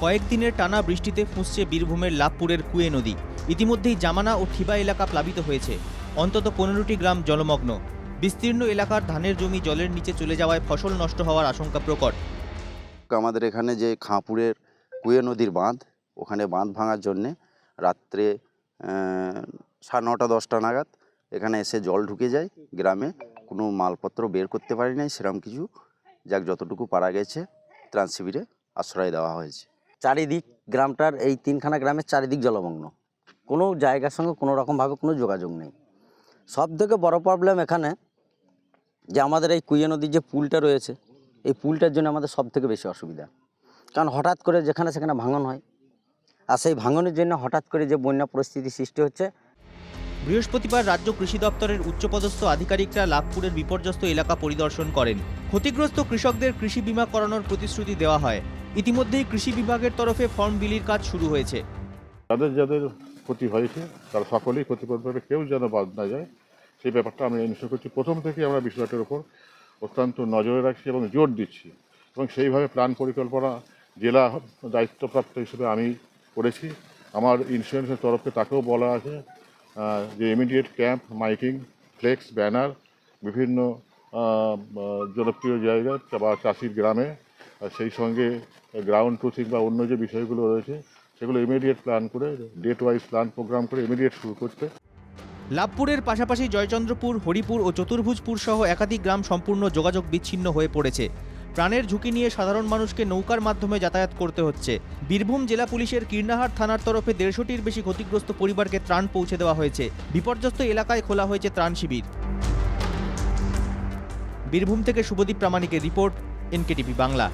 কয়েকদিনের টানা বৃষ্টিতে ফুঁসছে বীরভূমের লাভপুরের কুয়ে নদী। ইতিমধ্যেই জামানা ও ঠিবা এলাকা প্লাবিত হয়েছে। অন্তত পনেরোটি গ্রাম জলমগ্ন। বিস্তীর্ণ এলাকার ধানের জমি জলের নিচে চলে যাওয়ায় ফসল নষ্ট হওয়ার আশঙ্কা প্রকট। আমাদের এখানে যে খাঁপুরের কুয়ে নদীর বাঁধ, ওখানে বাঁধ ভাঙার জন্যে রাত্রে সাড়ে নটা, দশটা নাগাদ এখানে এসে জল ঢুকে যায় গ্রামে। কোনো মালপত্র বের করতে পারি নাই সেরকম কিছু। যাক, যতটুকু পারা গেছে, ত্রাণ শিবিরে আশ্রয় দেওয়া হয়েছে। চারিদিক গ্রামটার এই তিনখানা গ্রামের চারিদিক জলমগ্ন। কোনো জায়গার সঙ্গে কোনো রকমভাবে কোনো যোগাযোগ নেই। সব থেকে বড়ো প্রবলেম এখানে যে আমাদের এই কুইয়া নদীর যে পুলটা রয়েছে, এই পুলটার জন্য আমাদের সব থেকে বেশি অসুবিধা। কারণ হঠাৎ করে যেখানে সেখানে ভাঙন হয়। আর সেই ভাঙনের জন্য হঠাৎ করে যে বন্যা পরিস্থিতি সৃষ্টি হচ্ছে বৃহস্পতিবার রাজ্য কৃষি দপ্তরের উচ্চপদস্থ আধিকারিকরা লাভপুরের বিপর্যস্ত এলাকা পরিদর্শন করেন। ক্ষতিগ্রস্ত কৃষকদের কৃষি বিমা করানোর প্রতিশ্রুতি দেওয়া হয়। ইতিমধ্যেই কৃষি বিভাগের তরফে ফর্ম বিলির কাজ শুরু হয়েছে। যাদের যাদের ক্ষতি হয়েছে, তারা সকলেই ক্ষতিপূরণ পাবে কেউ যেন বাদ না যায়। সেই ব্যাপারটা আমরা নিশ্চয় করছি। প্রথম থেকেই আমরা বিষয়টার উপর অত্যন্ত নজরে রাখছি এবং জোর দিচ্ছি। এবং সেইভাবে প্ল্যান পরিকল্পনা জেলা দায়িত্বপ্রাপ্ত হিসেবে আমি করেছি। আমার ইন্স্যুরেন্সের তরফে তাকেও বলা আছে। যে immediate camp miking flex banner বিভিন্ন জনপ্রিয় জায়গায় বা চাষির গ্রামে সেই সঙ্গে গ্রাউন্ড ট্রুথিং বা অন্য যে বিষয়গুলো রয়েছে, সেগুলো ইমিডিয়েট প্ল্যান করে ডেট ওয়াইজ প্ল্যান প্রোগ্রাম করে ইমিডিয়েট শুরু করতে। লাভপুরের পাশাপাশি জয়চন্দ্রপুর, হরিপুর ও চতুর্ভুজপুর সহ একাধিক গ্রাম সম্পূর্ণ যোগাযোগ বিচ্ছিন্ন হয়ে পড়েছে। প্রাণের ঝুঁকি নিয়ে সাধারণ মানুষকে নৌকার মাধ্যমে যাতায়াত করতে হচ্ছে। বীরভূম জেলা পুলিশের কীর্ণাহার থানার তরফে দেড়শোটির বেশি ক্ষতিগ্রস্ত পরিবারকে ত্রাণ পৌঁছে দেওয়া হয়েছে। বিপর্যস্ত এলাকায় খোলা হয়েছে ত্রাণ শিবির। বীরভূম থেকে শুভদীপ প্রামাণিকের রিপোর্ট, এনকেটিভি বাংলা।